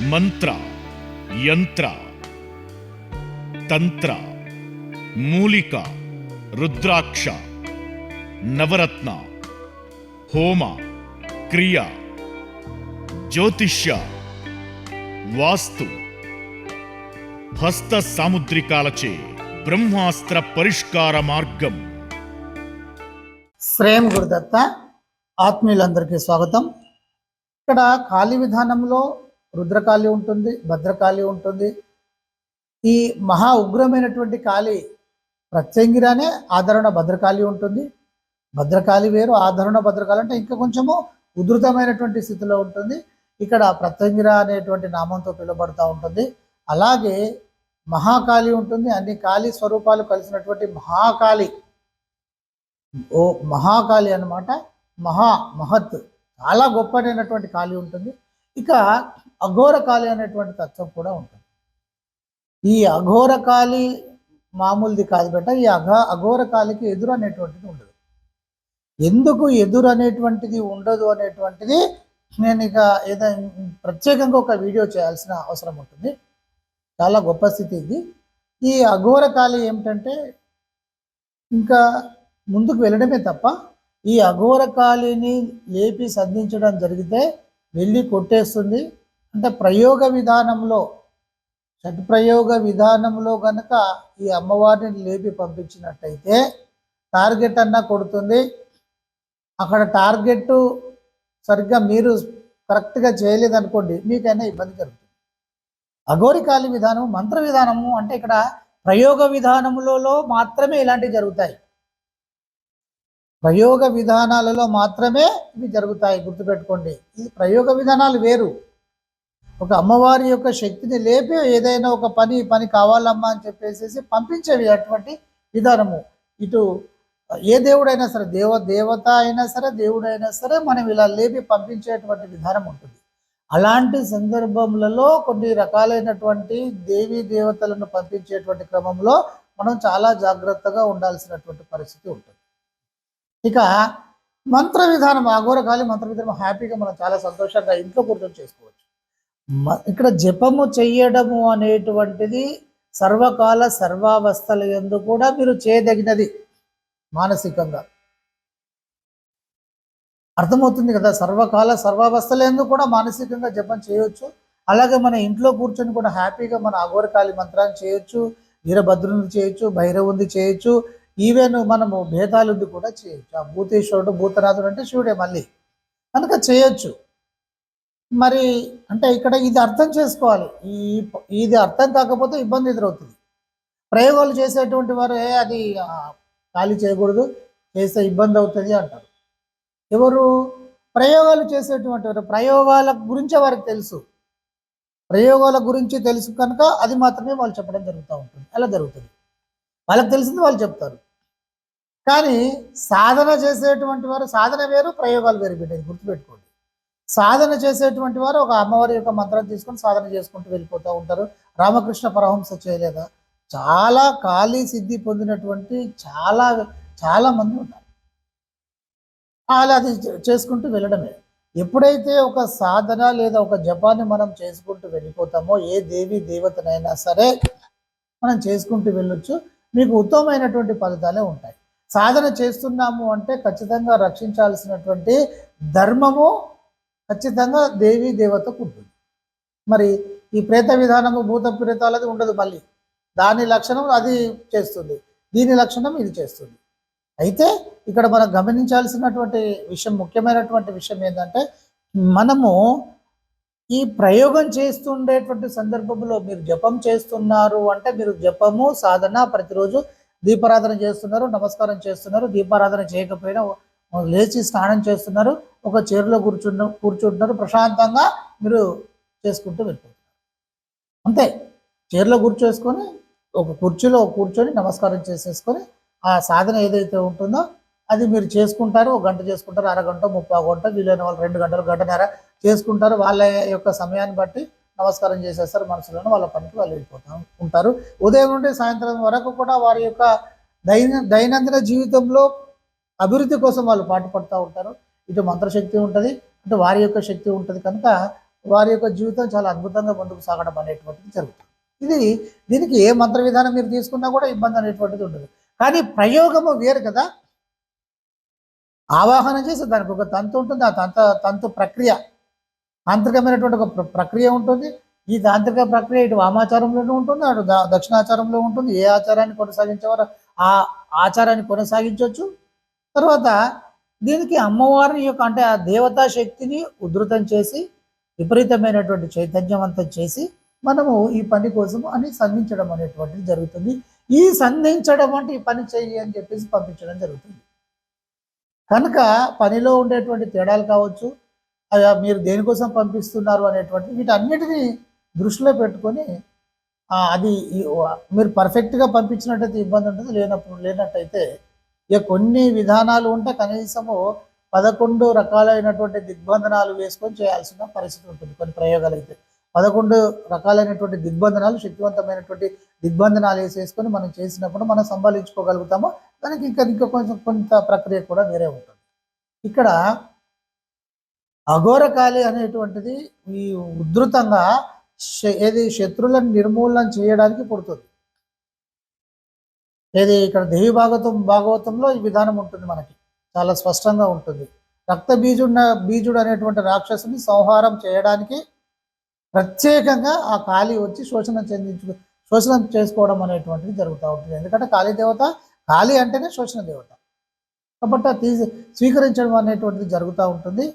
మంత్ర యంత్ర తంత్ర మూలిక రుద్రాక్ష నవరత్న హోమ క్రియ జ్యోతిష్య వాస్తు హస్త సాముద్రికాలచే బ్రహ్మాస్త్ర పరిష్కార మార్గం. శ్రేయం గురుదత్త ఆత్మీయులందరికీ స్వాగతం. ఇక్కడ కాళీ విధానంలో రుద్రకాళి ఉంటుంది భద్రకాళి ఉంటుంది. ఈ మహా ఉగ్రమైనటువంటి కాళి ప్రత్యంగిరానే ఆదరణ భద్రకాళి ఉంటుంది. భద్రకాళి వేరు ఆదరణ భద్రకాళి అంటే ఇంకా కొంచెము ఉధృతమైనటువంటి స్థితిలో ఉంటుంది. ఇక్కడ ప్రత్యంగిర అనేటువంటి నామంతో పిలువబడుతూ ఉంటుంది. అలాగే మహాకాళి ఉంటుంది. అన్ని కాళీ స్వరూపాలు కలిసినటువంటి మహాకాళి. ఓ మహాకాళి అనమాట మహా మహత్. చాలా గొప్పనైనటువంటి కాళి ఉంటుంది. ఇక అఘోరకాళి అనేటువంటి తత్వం కూడా ఉంటుంది. ఈ అఘోరకాళి మామూలుది కాదు బెట్ట ఈ అఘ అఘోరకాళికి ఎదురు అనేటువంటిది ఉండదు. ఎందుకు ఎదురు అనేటువంటిది ఉండదు అనేటువంటిది నేను ఇక ఏదైనా ప్రత్యేకంగా ఒక వీడియో చేయాల్సిన అవసరం ఉంటుంది. చాలా గొప్ప స్థితి ఇది. ఈ అఘోరకాళి ఏమిటంటే ఇంకా ముందుకు వెళ్ళడమే తప్ప ఈ అఘోరకాళిని లేపి సంధించడం జరిగితే వెళ్ళి కొట్టేస్తుంది. అంటే ప్రయోగ విధానంలో షట్ప్రయోగ విధానంలో కనుక ఈ అమ్మవారిని లేపి పంపించినట్టయితే టార్గెట్ అన్నా కొడుతుంది. అక్కడ టార్గెట్ సరిగ్గా మీరు కరెక్ట్గా చేయలేదనుకోండి మీకైనా ఇబ్బంది జరుగుతుంది అఘోరికాలి విధానం మంత్ర విధానము అంటే ఇక్కడ ప్రయోగ విధానములలో మాత్రమే ఇలాంటివి జరుగుతాయి. ప్రయోగ విధానాలలో మాత్రమే ఇవి జరుగుతాయి గుర్తుపెట్టుకోండి. ఇది ప్రయోగ విధానాలు వేరు. ఒక అమ్మవారి యొక్క శక్తిని లేపి ఏదైనా ఒక పని పని కావాలమ్మా అని చెప్పేసి పంపించేవి అటువంటి విధానము. ఇటు ఏ దేవుడైనా సరే దేవ దేవత అయినా సరే దేవుడైనా సరే మనం ఇలా లేపి పంపించేటువంటి విధానం ఉంటుంది. అలాంటి సందర్భములలో కొన్ని రకాలైనటువంటి దేవీ దేవతలను పంపించేటువంటి క్రమంలో మనం చాలా జాగ్రత్తగా ఉండాల్సినటువంటి పరిస్థితి ఉంటుంది. ఇక మంత్ర విధానం అఘోరకాలి మంత్ర విధానం హ్యాపీగా మనం చాలా సంతోషంగా ఇంట్లో కూర్చొని చేసుకోవచ్చు. ఇక్కడ జపము చెయ్యడము అనేటువంటిది సర్వకాల సర్వావస్థల ఎందు కూడా మీరు చేయదగినది మానసికంగా. అర్థమవుతుంది కదా? సర్వకాల సర్వావస్థల ఎందు కూడా మానసికంగా జపం చేయొచ్చు. అలాగే మన ఇంట్లో కూర్చొని కూడా హ్యాపీగా మన అఘోరకాళి మంత్రాన్ని చేయొచ్చు వీరభద్రుని చేయొచ్చు భైరవుంది చేయొచ్చు ఈవెన్ మనము భేదాలుంది కూడా చేయొచ్చు. ఆ భూతేశ్వరుడు భూతనాథుడు అంటే శివుడే మళ్ళీ. కనుక చేయొచ్చు. మరి అంటే ఇక్కడ ఇది అర్థం చేసుకోవాలి. ఈ ఇది అర్థం కాకపోతే ఇబ్బంది ఎదురవుతుంది. ప్రయోగాలు చేసేటువంటి వారు "ఏ, అది ఖాళీ చేయకూడదు చేస్తే ఇబ్బంది అవుతుంది అంటారు. ఎవరు ప్రయోగాలు చేసేటువంటి వారు ప్రయోగాల గురించే వారికి తెలుసు. ప్రయోగాల గురించి తెలుసు కనుక అది మాత్రమే వాళ్ళు చెప్పడం జరుగుతూ ఉంటుంది. అలా జరుగుతుంది? వాళ్ళకి తెలిసింది వాళ్ళు చెప్తారు. కానీ సాధన చేసేటువంటి వారు సాధన వేరు ప్రయోగాలు వేరు బిడ్డది గుర్తుపెట్టుకోండి. సాధన చేసేటువంటి వారు ఒక అమ్మవారి యొక్క మంత్రం తీసుకొని సాధన చేసుకుంటూ వెళ్ళిపోతూ ఉంటారు. రామకృష్ణ పరహంస చేయలేదా? చాలా ఖాళీ సిద్ధి పొందినటువంటి చాలా చాలా మంది ఉన్నారు. అలా అది చేసుకుంటూ వెళ్ళడమే. ఎప్పుడైతే ఒక సాధన లేదా ఒక జపాన్ని మనం చేసుకుంటూ వెళ్ళిపోతామో ఏ దేవి దేవతనైనా సరే మనం చేసుకుంటూ వెళ్ళొచ్చు. మీకు ఉత్తమమైనటువంటి ఫలితాలే ఉంటాయి. సాధన చేస్తున్నాము అంటే ఖచ్చితంగా రక్షించాల్సినటువంటి ధర్మము ఖచ్చితంగా దేవి దేవతకు ఉంటుంది. మరి ఈ ప్రేత విధానము భూత ప్రేతాలది ఉండదు మళ్ళీ. దాని లక్షణం అది చేస్తుంది. దీని లక్షణం ఇది చేస్తుంది. అయితే ఇక్కడ మనం గమనించాల్సినటువంటి విషయం ముఖ్యమైనటువంటి విషయం ఏంటంటే మనము ఈ ప్రయోగం చేస్తుండేటువంటి సందర్భంలో మీరు జపం చేస్తున్నారు అంటే మీరు జపము సాధన ప్రతిరోజు దీపారాధన చేస్తున్నారు నమస్కారం చేస్తున్నారు దీపారాధన చేయకపోయినా లేచి స్నానం చేస్తున్నారు ఒక చైర్లో కూర్చున్న కూర్చుంటున్నారు ప్రశాంతంగా మీరు చేసుకుంటూ వెళ్ళిపోతున్నారు. అంతే. చైర్లో కూర్చోసుకొని ఒక కుర్చీలో కూర్చొని నమస్కారం చేసేసుకొని ఆ సాధన ఏదైతే ఉంటుందో అది మీరు చేసుకుంటారు ఒక గంట చేసుకుంటారు అరగంట ముప్పై గంట వీలైన వాళ్ళు రెండు గంటలు గంటన్నర చేసుకుంటారు వాళ్ళ యొక్క సమయాన్ని బట్టి నమస్కారం చేసేస్తారు మనసులోనే వాళ్ళ పనికి వాళ్ళు వెళ్ళిపోతూ ఉంటారు. ఉదయం నుండి సాయంత్రం వరకు కూడా వారి యొక్క దైన దైనందిన జీవితంలో అభివృద్ధి కోసం వాళ్ళు పాటుపడుతూ ఉంటారు. ఇటు మంత్రశక్తి ఉంటుంది అంటే వారి యొక్క శక్తి ఉంటుంది. కనుక వారి యొక్క జీవితం చాలా అద్భుతంగా ముందుకు సాగడం అనేటువంటిది జరుగుతుంది. ఇది దీనికి ఏ మంత్ర విధానం మీరు తీసుకున్నా కూడా ఇబ్బంది అనేటువంటిది ఉండదు. కానీ ప్రయోగము వేరు కదా. ఆవాహన చేసి దానికి ఒక తంతు ఉంటుంది ఆ తంత తంతు ప్రక్రియ. తాంత్రికమైనటువంటి ఒక ప్ర- ప్రక్రియ ఉంటుంది. ఈ తాంత్రిక ప్రక్రియ ఇటు వామాచారంలోనూ ఉంటుంది అటు దక్షిణాచారంలో ఉంటుంది. ఏ ఆచారాన్ని కొనసాగించేవారు ఆ ఆచారాన్ని కొనసాగించవచ్చు. తర్వాత దీనికి అమ్మవారి యొక్క అంటే ఆ దేవతా శక్తిని ఉధృతం చేసి విపరీతమైనటువంటి చైతన్యవంతం చేసి మనము ఈ పని కోసం అని సంధించడం అనేటువంటిది జరుగుతుంది. ఈ సంధించడం అంటే ఈ పని చేయి అని చెప్పేసి పంపించడం జరుగుతుంది. కనుక పనిలో ఉండేటువంటి తేడాలు కావచ్చు మీరు దేనికోసం పంపిస్తున్నారు అనేటువంటి వీటన్నిటినీ దృష్టిలో పెట్టుకొని అది మీరు పర్ఫెక్ట్గా పంపించినట్టయితే ఇబ్బంది ఉంటుంది లేనప్పుడు లేనట్టయితే ఇక కొన్ని విధానాలు ఉంటే కనీసము పదకొండు రకాలైనటువంటి దిగ్బంధనాలు వేసుకొని చేయాల్సిన పరిస్థితి ఉంటుంది కొన్ని ప్రయోగాలు అయితే. పదకొండు రకాలైనటువంటి దిగ్బంధనాలు శక్తివంతమైనటువంటి దిగ్బంధనాలు వేసేసుకొని మనం చేసినప్పుడు మనం సంభాళించుకోగలుగుతాము దానికి ఇంకా ఇంకా కొంచెం కొంత ప్రక్రియ కూడా వేరే ఉంటుంది. ఇక్కడ అఘోరకాళి అనేటువంటిది ఈ ఉధృతంగా ఏది శత్రువులను నిర్మూలన చేయడానికి పుడుతుంది. ఏది ఇక్కడ దేవి భాగవతం భాగవతంలో ఈ విధానం ఉంటుంది మనకి. చాలా స్పష్టంగా ఉంటుంది. రక్త బీజుడు బీజుడు అనేటువంటి రాక్షసుని సంహారం చేయడానికి ప్రత్యేకంగా ఆ కాళీ వచ్చి శోషణ చెందించు శోషణం చేసుకోవడం అనేటువంటిది జరుగుతూ ఉంటుంది. ఎందుకంటే కాళీ దేవత కాళీ అంటేనే శోషణ దేవత. కాబట్టి తీసి స్వీకరించడం అనేటువంటిది జరుగుతూ ఉంటుంది.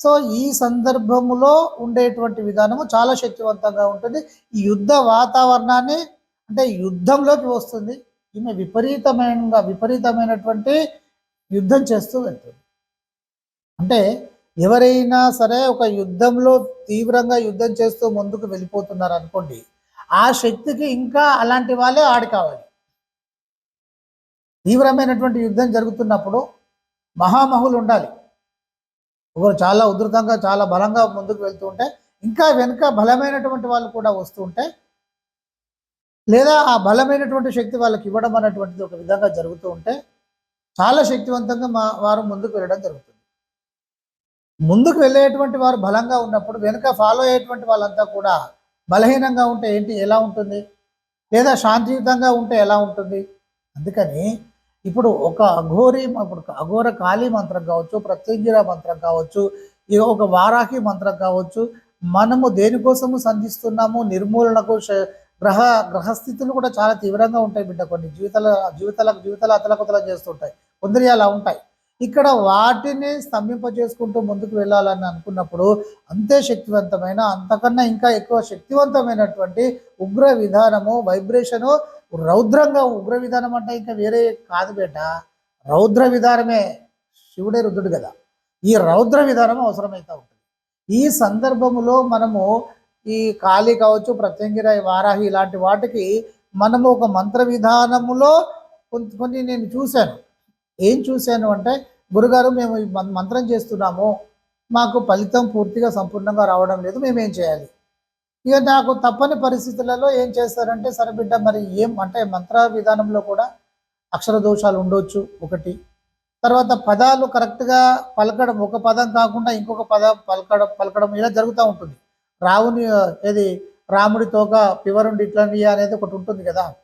సో ఈ సందర్భములో ఉండేటువంటి విధానము చాలా శక్తివంతంగా ఉంటుంది. ఈ యుద్ధ వాతావరణాన్ని అంటే యుద్ధంలోకి వస్తుంది. ఈమె విపరీతమైన విపరీతమైనటువంటి యుద్ధం చేస్తూ వెళ్తుంది. అంటే ఎవరైనా సరే ఒక యుద్ధంలో తీవ్రంగా యుద్ధం చేస్తూ ముందుకు వెళ్ళిపోతున్నారు అనుకోండి ఆ శక్తికి ఇంకా అలాంటి వాళ్ళే ఆడి కావాలి తీవ్రమైనటువంటి యుద్ధం జరుగుతున్నప్పుడు మహామహులు ఉండాలి. ఒకరు చాలా ఉధృతంగా చాలా బలంగా ముందుకు వెళ్తూ ఉంటే ఇంకా వెనుక బలమైనటువంటి వాళ్ళు కూడా వస్తూ ఉంటే లేదా ఆ బలమైనటువంటి శక్తి వాళ్ళకి ఇవ్వడం అనేటువంటిది ఒక విధంగా జరుగుతూ ఉంటే చాలా శక్తివంతంగా మా వారు ముందుకు వెళ్ళడం జరుగుతుంది. ముందుకు వెళ్ళేటువంటి వారు బలంగా ఉన్నప్పుడు వెనుక ఫాలో అయ్యేటువంటి వాళ్ళంతా కూడా బలహీనంగా ఉంటే ఏంటి ఎలా ఉంటుంది? లేదా శాంతియుతంగా ఉంటే ఎలా ఉంటుంది? అందుకని ఇప్పుడు ఒక అఘోరి ఇప్పుడు అఘోర కాళీ మంత్రం కావచ్చు ప్రత్యంగిర మంత్రం కావచ్చు ఇక ఒక వారాహి మంత్రం కావచ్చు మనము దేనికోసము సంధిస్తున్నాము? నిర్మూలనకు గ్రహ గ్రహస్థితులు కూడా చాలా తీవ్రంగా ఉంటాయి బిడ్డ. కొన్ని జీవితాల జీవితాలకు జీవితాలు అతలకుతలం చేస్తుంటాయి. కొందరి అలా ఉంటాయి. ఇక్కడ వాటిని స్తంభింప చేసుకుంటూ ముందుకు వెళ్ళాలని అనుకున్నప్పుడు అంతే శక్తివంతమైన అంతకన్నా ఇంకా ఎక్కువ శక్తివంతమైనటువంటి ఉగ్ర విధానము వైబ్రేషను రౌద్రంగా ఉగ్ర విధానం అంటే ఇంకా వేరే కాదు బేట రౌద్ర విధానమే శివుడే రుద్రుడు కదా. ఈ రౌద్ర విధానం అవసరమైతే ఉంటుంది. ఈ సందర్భములో మనము ఈ కాళీ కావచ్చు ప్రత్యంగిరాయి వారాహి ఇలాంటి వాటికి మనము ఒక మంత్ర విధానములో కొంత కొన్ని నేను చూశాను. ఏం చూశాను అంటే గురుగారు మేము మం- మంత్రం చేస్తున్నాము మాకు ఫలితం పూర్తిగా సంపూర్ణంగా రావడం లేదు మేము ఏం చేయాలి? ఇక నాకు తప్పని పరిస్థితులలో ఏం చేస్తారంటే సరే బిడ్డ మరి ఏం అంటే మంత్ర విధానంలో కూడా అక్షర దోషాలు ఉండొచ్చు ఒకటి. తర్వాత పదాలు కరెక్ట్గా పలకడం ఒక పదం కాకుండా ఇంకొక పదం పలకడం పలకడం ఇలా జరుగుతూ ఉంటుంది. రావుని ఏది రాముడితోక పివరుండి ఇట్లని అనేది ఒకటి ఉంటుంది కదా.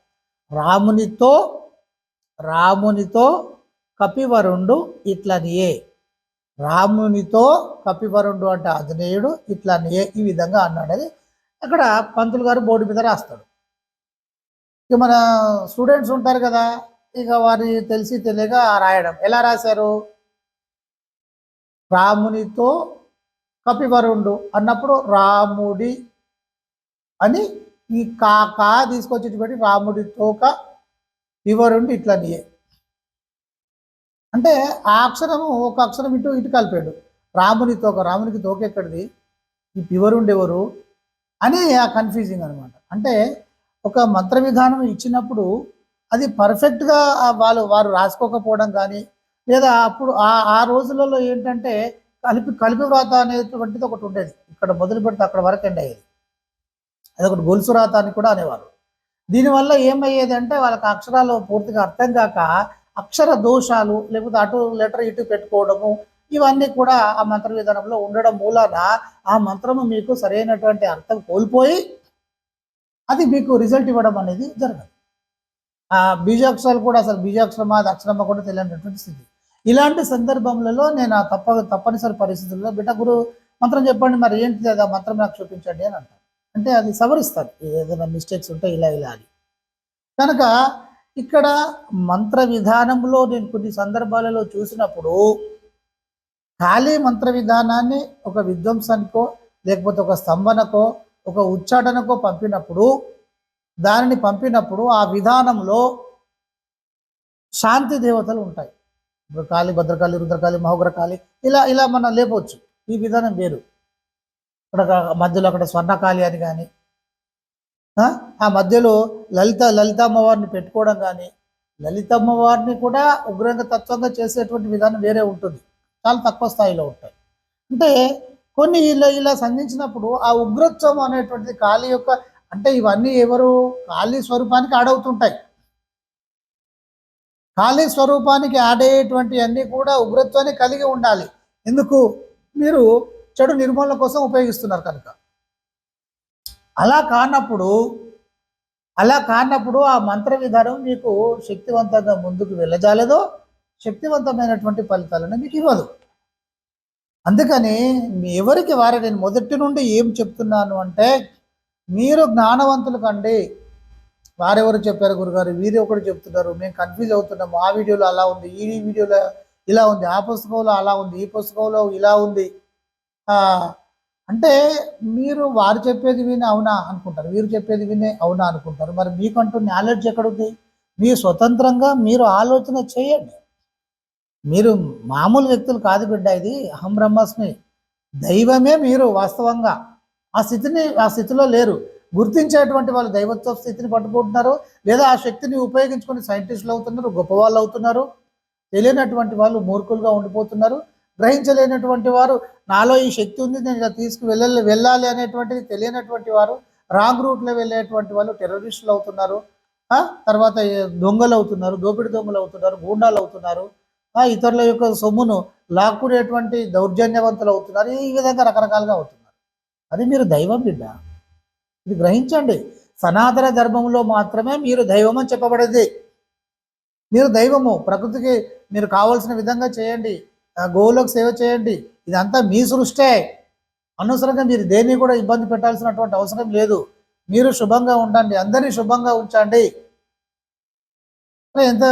రామునితో రామునితో కపివరుండు ఇట్లనియే. రామునితో కపివరుండు అంటే ఆంజనేయుడు ఇట్లనియే ఈ విధంగా అన్నాడు అది అక్కడ పంతులు గారు బోర్డు మీద రాస్తాడు. ఇక మన స్టూడెంట్స్ ఉంటారు కదా ఇక వారి తెలిసి తెలియక రాయడం. ఎలా రాశారు? రామునితో కపివరుణుడు అన్నప్పుడు రాముడి అని ఈ కా కా రాముడి తోక రాముడితోక ఇట్లనియే. అంటే ఆ అక్షరము ఒక అక్షరం ఇటు ఇటు కలిపాడు. రాముని తోక రామునికి తోక ఎక్కడిది? ఈ పివరుండి ఎవరు? అని ఆ కన్ఫ్యూజింగ్ అనమాట అంటే ఒక మంత్ర విధానం ఇచ్చినప్పుడు అది పర్ఫెక్ట్గా వాళ్ళు వారు రాసుకోకపోవడం కానీ లేదా అప్పుడు ఆ ఆ రోజులలో ఏంటంటే కలిపి కలిపి వ్రాత అనేటువంటిది ఒకటి ఉండేది. ఇక్కడ మొదలు పెడితే అక్కడ వరకు ఎండ్ అయ్యేది. అదొకటి ఒకటి గొలుసు రాత అని కూడా అనేవారు దీనివల్ల ఏమయ్యేది అంటే వాళ్ళకి అక్షరాలు పూర్తిగా అర్థం కాక అక్షర దోషాలు లేకపోతే అటు లెటర్ ఇటు పెట్టుకోవడము ఇవన్నీ కూడా ఆ మంత్ర విధానంలో ఉండడం మూలాన ఆ మంత్రము మీకు సరైనటువంటి అర్థం కోల్పోయి అది మీకు రిజల్ట్ ఇవ్వడం అనేది జరగదు. ఆ బీజాక్షరాలు కూడా అసలు బీజాక్షరమా అది అక్షరమా కూడా తెలియనటువంటి స్థితి. ఇలాంటి సందర్భంలో నేను ఆ తప్ప తప్పనిసరి పరిస్థితుల్లో బిడ్డ గురు మంత్రం చెప్పండి మరి ఏంటిది? అది ఆ మంత్రం నాకు చూపించండి అని అంటారు. అంటే అది సవరిస్తారు. ఏదైనా మిస్టేక్స్ ఉంటే ఇలా ఇలా అని. కనుక ఇక్కడ మంత్ర విధానంలో నేను కొన్ని సందర్భాలలో చూసినప్పుడు ఖాళీ మంత్ర విధానాన్ని ఒక విధ్వంసానికో లేకపోతే ఒక స్తంభనకో ఒక ఉచ్చాటనకో పంపినప్పుడు దానిని పంపినప్పుడు ఆ విధానంలో శాంతి దేవతలు ఉంటాయి. కాళి భద్రకాళి రుద్రకాళి మహోగ్రకాళి ఇలా ఇలా మనం లేపవచ్చు ఈ విధానం వేరు. అక్కడ మధ్యలో అక్కడ స్వర్ణకాళి అని కానీ ఆ మధ్యలో లలిత లలితమ్మవారిని పెట్టుకోవడం కానీ లలితమ్మవారిని కూడా ఉగ్రంగా తత్వంగా చేసేటువంటి విధానం వేరే ఉంటుంది. చాలా తక్కువ స్థాయిలో ఉంటాయి. అంటే కొన్ని ఇలా ఇలా సంధించినప్పుడు ఆ ఉగ్రోత్సవం అనేటువంటిది కాళీ యొక్క అంటే ఇవన్నీ ఎవరు కాళీ స్వరూపానికి ఆడవుతుంటాయి. ఖాళీ స్వరూపానికి ఆడేటువంటి అన్నీ కూడా ఉగ్రత్వాన్ని కలిగి ఉండాలి. ఎందుకు? మీరు చెడు నిర్మూలన కోసం ఉపయోగిస్తున్నారు కనుక. అలా కానప్పుడు అలా కానప్పుడు ఆ మంత్ర విధానం మీకు శక్తివంతంగా ముందుకు వెళ్ళజాలదు శక్తివంతమైనటువంటి ఫలితాలను మీకు ఇవ్వదు. అందుకని మీ ఎవరికి వారే నేను మొదటి నుండి ఏం చెప్తున్నాను అంటే మీరు జ్ఞానవంతులు కండి. వారెవరు చెప్పారు గురుగారు? వీరు ఒకటి చెప్తున్నారు. మేము కన్ఫ్యూజ్ అవుతున్నాము. ఆ వీడియోలో అలా ఉంది ఈ వీడియోలో ఇలా ఉంది ఆ పుస్తకంలో అలా ఉంది ఈ పుస్తకంలో ఇలా ఉంది. అంటే మీరు వారు చెప్పేది వినే అవునా అనుకుంటారు. వీరు చెప్పేది వినే అవునా అనుకుంటారు. మరి మీకంటూ నాలెడ్జ్ ఎక్కడుంది? మీ స్వతంత్రంగా మీరు ఆలోచన చేయండి. మీరు మామూలు వ్యక్తులు కాదు బిడ్డ ఇది. అహం బ్రహ్మాస్మి. దైవమే మీరు వాస్తవంగా. ఆ స్థితిని ఆ స్థితిలో లేరు. గుర్తించేటువంటి వాళ్ళు దైవత్వ స్థితిని పట్టుకుంటున్నారు లేదా ఆ శక్తిని ఉపయోగించుకొని సైంటిస్టులు అవుతున్నారు గొప్పవాళ్ళు అవుతున్నారు తెలియనటువంటి వాళ్ళు మూర్ఖులుగా ఉండిపోతున్నారు గ్రహించలేనటువంటి వారు నాలో ఈ శక్తి ఉంది నేను ఇలా తీసుకు వెళ్ళాలి వెళ్ళాలి అనేటువంటిది తెలియనటువంటి వారు రాంగ్ రూట్లో వెళ్ళేటువంటి వాళ్ళు టెర్రరిస్టులు అవుతున్నారు ఆ, తర్వాత దొంగలు అవుతున్నారు దోపిడి దొంగలు అవుతున్నారు గూండాలు అవుతున్నారు ఆ, ఇతరుల యొక్క సొమ్మును లాక్కునేటువంటి దౌర్జన్యవంతులు అవుతున్నారు ఈ విధంగా రకరకాలుగా అవుతున్నారు. అది మీరు దైవం బిడ్డ. ఇది గ్రహించండి. సనాతన ధర్మంలో మాత్రమే మీరు దైవం అని చెప్పబడేది. మీరు దైవము ప్రకృతికి మీరు కావాల్సిన విధంగా చేయండి. గోవులకు సేవ చేయండి. ఇదంతా మీ సృష్టే. అనవసరంగా మీరు దేన్ని కూడా ఇబ్బంది పెట్టాల్సినటువంటి అవసరం లేదు. మీరు శుభంగా ఉండండి. అందరినీ శుభంగా ఉంచండి. ఎంత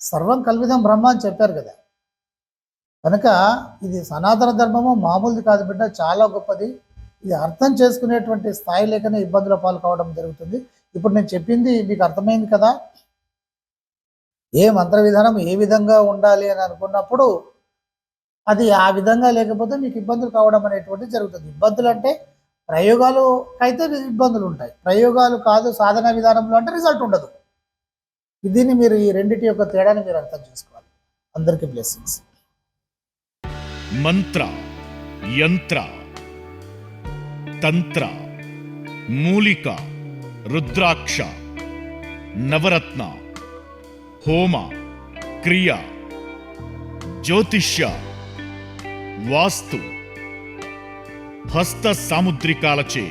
సర్వం కల్విదం బ్రహ్మ అని చెప్పారు కదా. కనుక ఇది సనాతన ధర్మము మామూలుది కాదు బిడ్డ చాలా గొప్పది. ఇది అర్థం చేసుకునేటువంటి స్థాయి లేకనే ఇబ్బందుల పాలు కావడం జరుగుతుంది. ఇప్పుడు నేను చెప్పింది మీకు అర్థమైంది కదా? ఏ మంత్ర విధానం ఏ విధంగా ఉండాలి అని అనుకున్నప్పుడు అది ఆ విధంగా లేకపోతే మీకు ఇబ్బందులు కావడం అనేటువంటిది జరుగుతుంది. ఇబ్బందులు అంటే ప్రయోగాలు అయితే ఇబ్బందులు ఉంటాయి. ప్రయోగాలు కాదు సాధన విధానంలో అంటే రిజల్ట్ ఉండదు. దీన్ని మీరు ఈ రెండింటి యొక్క తేడాని మీరు అర్థం చేసుకోవాలి. అందరికీ బ్లెస్సింగ్స్. మంత్ర యంత్ర. తంత్ర మూలిక రుద్రాక్ష నవరత్న హోమ క్రియ జ్యోతిష్య వాస్తు హస్త సాముద్రికాలచే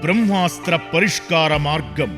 బ్రహ్మాస్త్ర పరిష్కార మార్గం.